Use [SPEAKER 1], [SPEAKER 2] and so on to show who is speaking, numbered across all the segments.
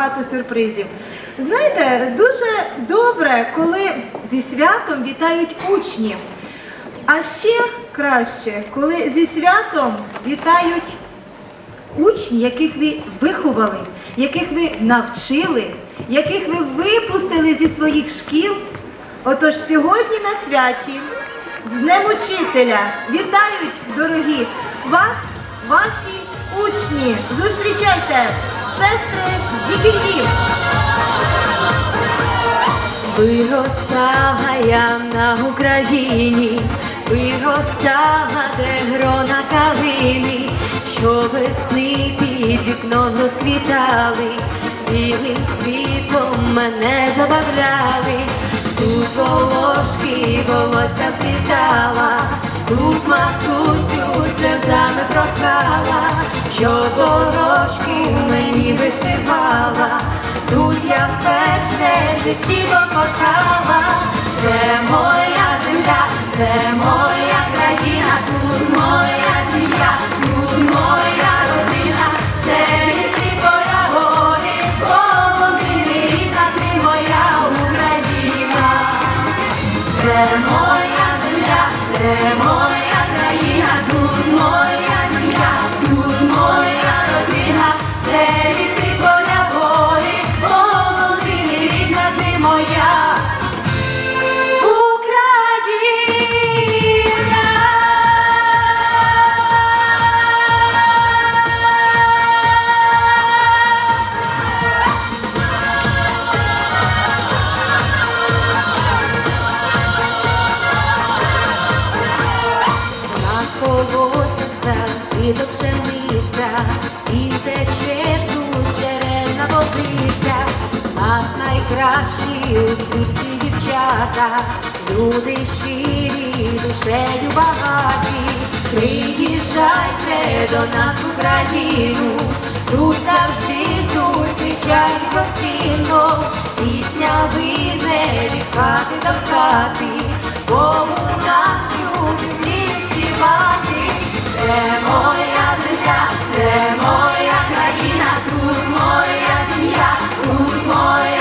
[SPEAKER 1] багато сюрпризів. Знаєте, дуже добре, коли зі святом вітають учні. А ще краще, коли зі святом вітають учні, яких ви виховали, яких ви навчили, яких ви випустили зі своїх шкіл. Отож сьогодні на святі з Днем Учителя вітають, дорогі, вас, ваші учні. Зустрічайте, сестри з Дікір'їв.
[SPEAKER 2] Виростала я на Україні, виростала, де грона калини, що весни під вікном розквітали, білим світом мене забавляли, тут волошки волосся плітала, тут матусю сльозами прохала, що ворожки мені вишивала. Тут я вперше в житті покохала, це моя земля, це моя країна, тут моя сім'я, тут моя люди щирі, душею багаті, приїжджайте до нас в Україну, тут завжди зустрічають постійно, пісня вийде від хати до хати, бо у нас люди співати. Це моя земля, це моя країна, тут моя сім'я, тут моя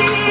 [SPEAKER 2] be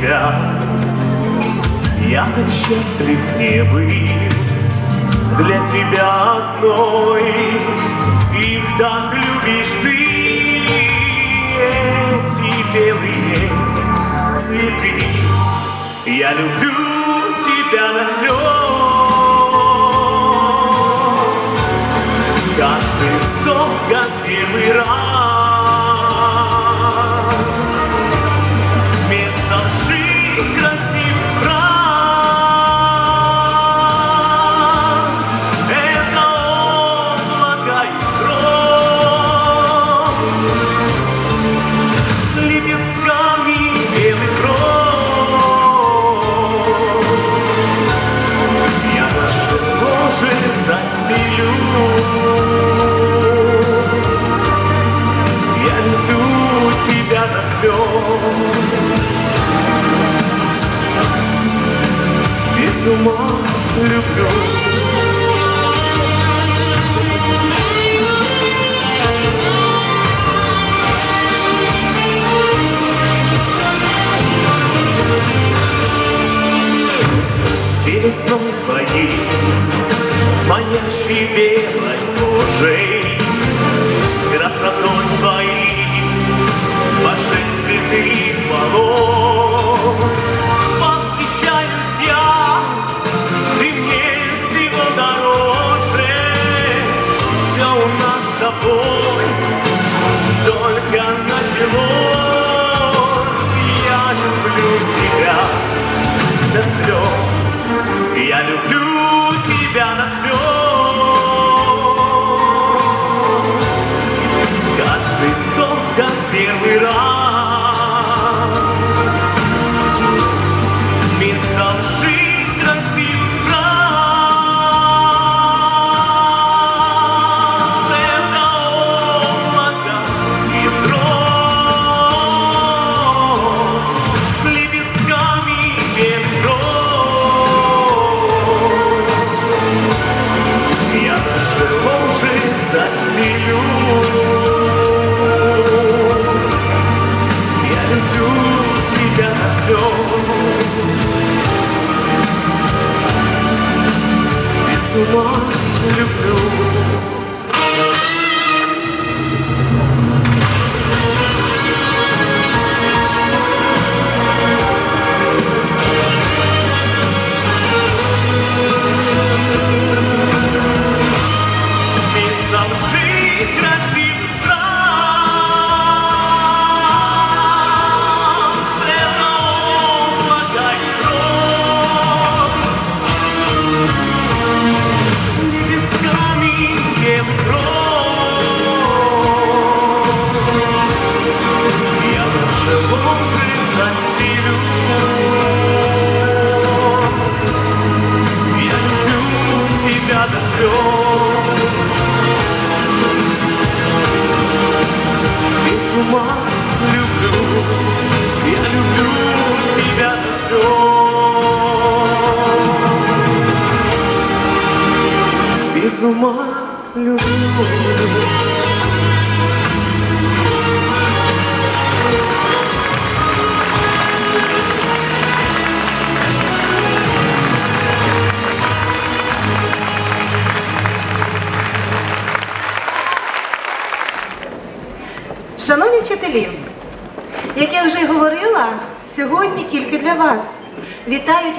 [SPEAKER 2] тебя. Я так счастлив не быть Для тебя одной. Их так любишь ты Эти белые цветы. Я люблю тебя на слез Каждый вздох, как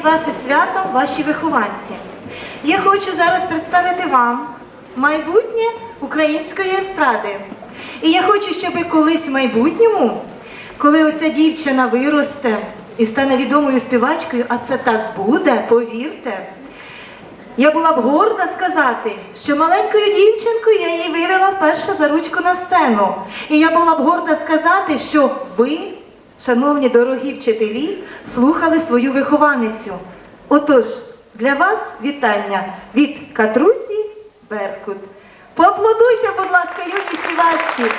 [SPEAKER 1] вас із святом ваші вихованці. Я хочу зараз представити вам майбутнє української естради. І я хочу, щоб колись в майбутньому, коли оця дівчина виросте і стане відомою співачкою, а це так буде, повірте. Я була б горда сказати, що маленькою дівчинкою я її вивела вперше за ручку на сцену. І я була б горда сказати, що ви, шановні дорогі вчителі, слухали свою вихованицю. Отож, для вас вітання від Катрусі Беркут. Поаплодуйте, будь ласка, юні співачці.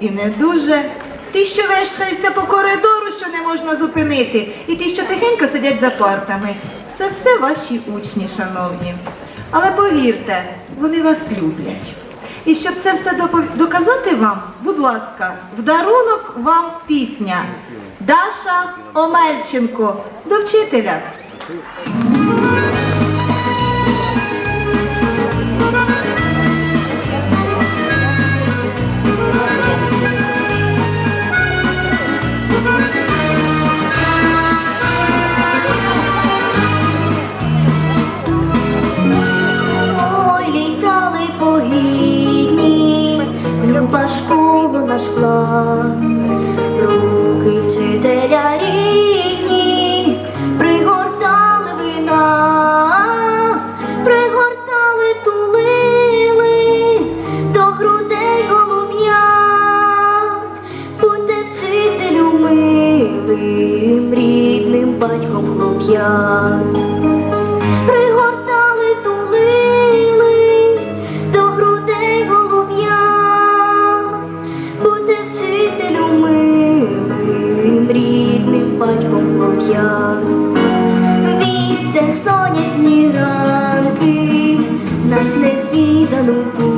[SPEAKER 1] І не дуже. Ті, що вешаються по коридору, що не можна зупинити, і ті, що тихенько сидять за партами. Це все ваші учні, шановні. Але повірте, вони вас люблять. І щоб це все доказати вам, будь ласка, в дарунок вам пісня Даша Омельченко до вчителя.
[SPEAKER 3] Нас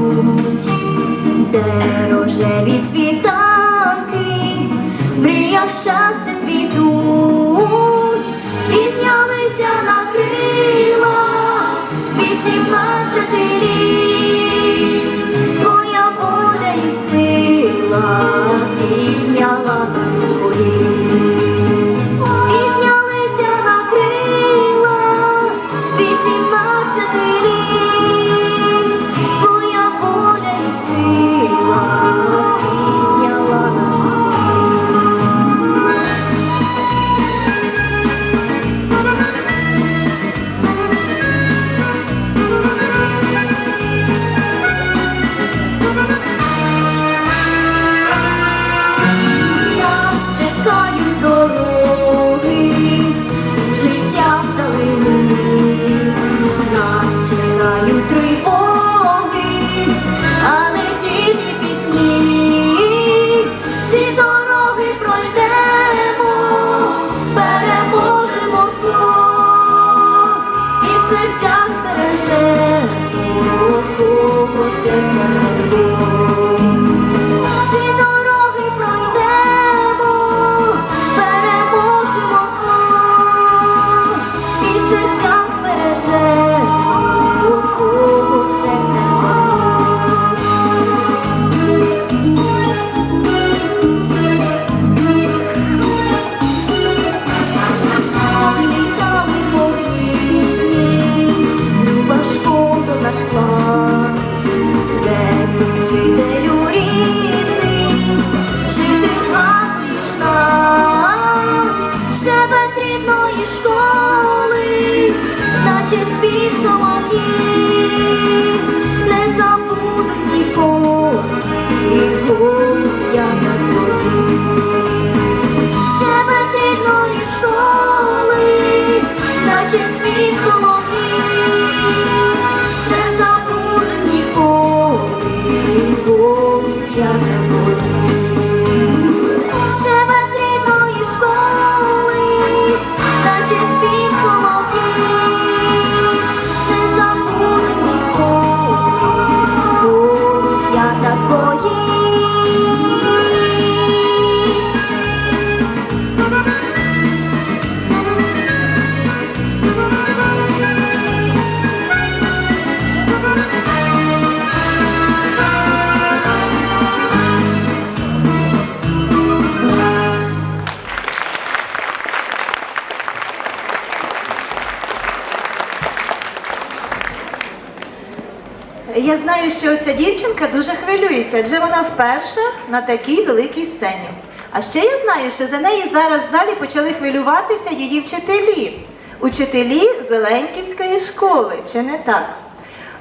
[SPEAKER 1] хвилюється, адже вона вперше на такій великій сцені. А ще я знаю, що за неї зараз в залі почали хвилюватися її вчителі, учителі Зеленківської школи, чи не так?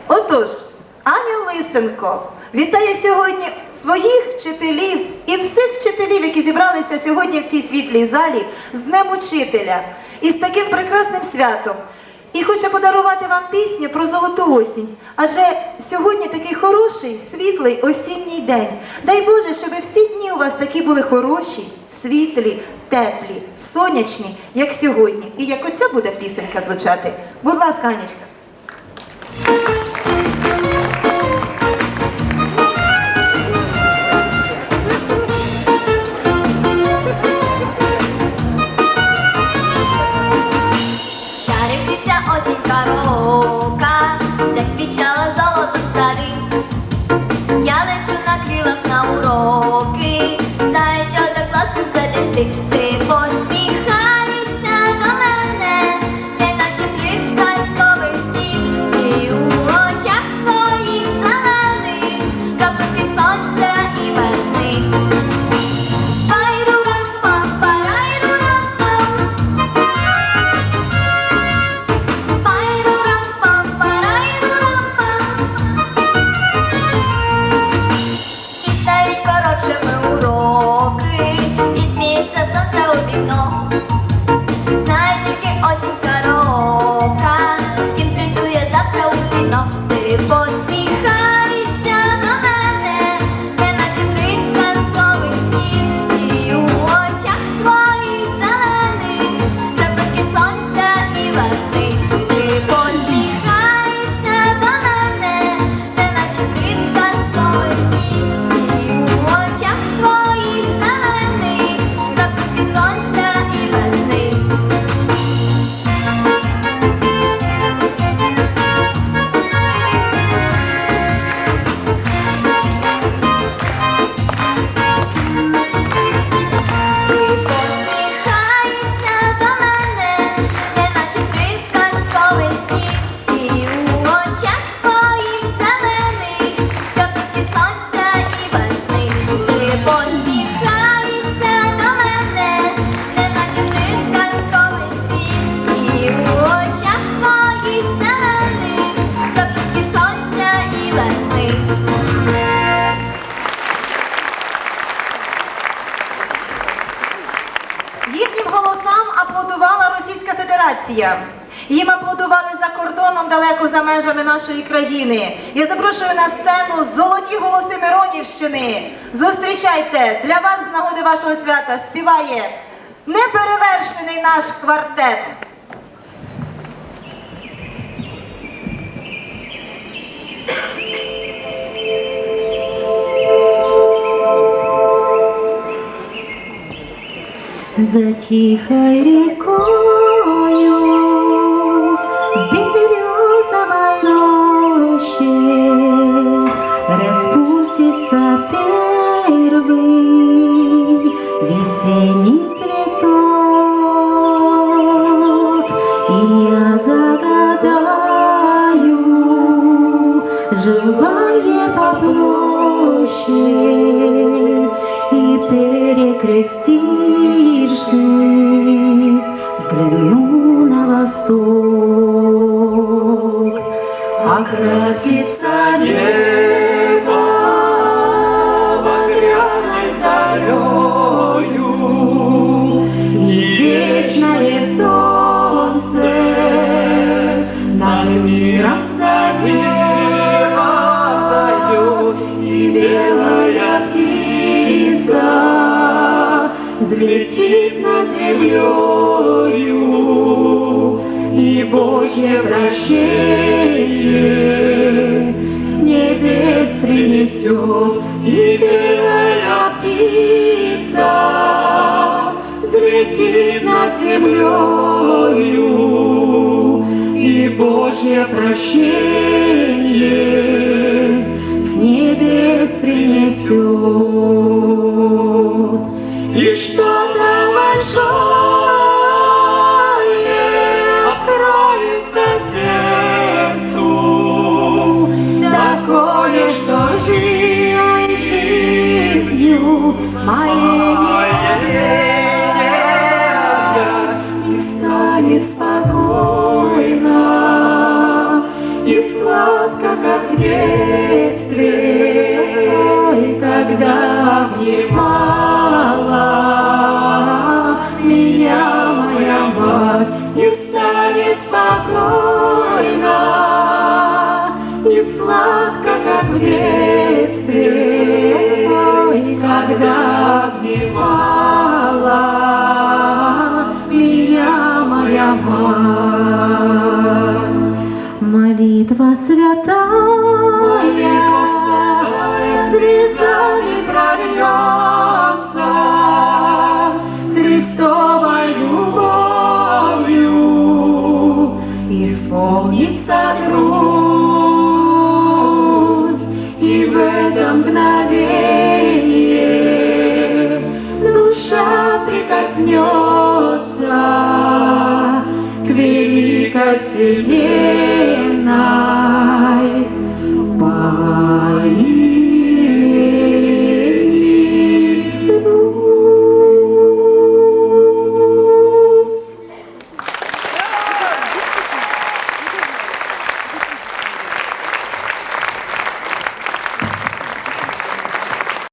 [SPEAKER 1] Отож, Аня Лисенко вітає сьогодні своїх вчителів і всіх вчителів, які зібралися сьогодні в цій світлій залі з Днем Учителя і з таким прекрасним святом. І хоче подарувати вам пісню про золоту осінь, адже сьогодні такий хороший, світлий осінній день. Дай Боже, щоб всі дні у вас такі були хороші, світлі, теплі, сонячні, як сьогодні. І як оця буде пісенька звучати. Будь ласка, Анічка.
[SPEAKER 3] देखते України. Я
[SPEAKER 1] запрошую на сцену золоті голоси Миронівщини. Зустрічайте для вас з нагоди вашого свята співає неперевершений наш квартет.
[SPEAKER 2] Затихай рекой. синий цветок, и я загадаю желание попроще и перекрестившись взгляну на восток, окрасится. облачение с небес принесет и белая птица взлетит над землею и Божье прощение. Молитва святая